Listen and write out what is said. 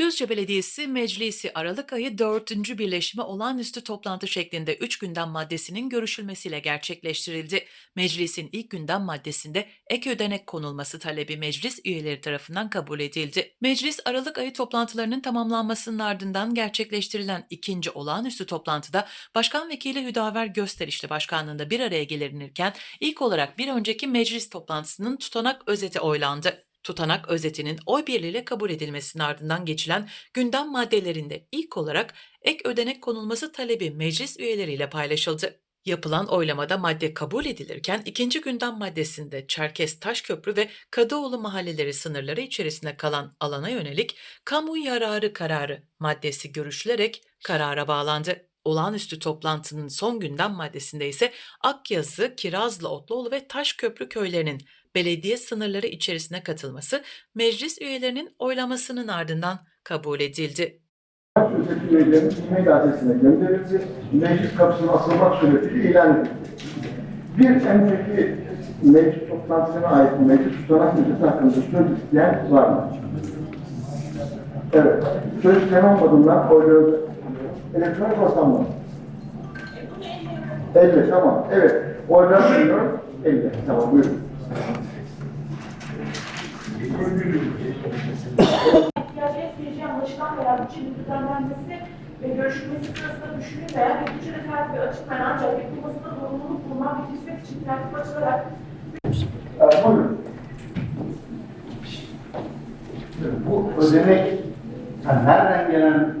Düzce Belediyesi Meclisi Aralık ayı 4. birleşimi olağanüstü toplantı şeklinde 3 gündem maddesinin görüşülmesiyle gerçekleştirildi. Meclisin ilk gündem maddesinde ek ödenek konulması talebi meclis üyeleri tarafından kabul edildi. Meclis Aralık ayı toplantılarının tamamlanmasının ardından gerçekleştirilen ikinci olağanüstü toplantıda Başkan Vekili Hüdaver Gösterişli Başkanlığında bir araya gelinirken ilk olarak bir önceki meclis toplantısının tutanak özeti oylandı. Tutanak özetinin oy birliğiyle kabul edilmesinin ardından geçilen gündem maddelerinde ilk olarak ek ödenek konulması talebi meclis üyeleriyle paylaşıldı. Yapılan oylamada madde kabul edilirken ikinci gündem maddesinde Çerkes Taşköprü ve Kadıoğlu mahalleleri sınırları içerisinde kalan alana yönelik kamu yararı kararı maddesi görüşülerek karara bağlandı. Olağanüstü toplantının son gündem maddesinde ise Akyazı, Kirazlı, Otluoğlu ve Taşköprü köylerinin belediye sınırları içerisine katılması meclis üyelerinin oylamasının ardından kabul edildi. Öteki üyelerin e-mail adresine gönderildi. Meclis kapısına asılmak suretiyle ilan edildi. Bir önceki meclis toplantısına ait meclis tutanak ücreti hakkında söz isteyen var mı? Evet. Söz isteyen olmadığından oyluyoruz. Elektronik ortam mı? 50 tamam. Evet. Oylar sunuyorum. 50. Tamam buyurun. İhtiyacı etmeyeceği anlaşılan veya bütçenin düzenlenmesi ve görüşülmesi sırasında düşünülmeyen bir bütçede tertibi açılmayan ancak yapılmasında zorunluluk bulunan bir hizmet için tertip açılarak. Bu ödenek Ha, nereden gelen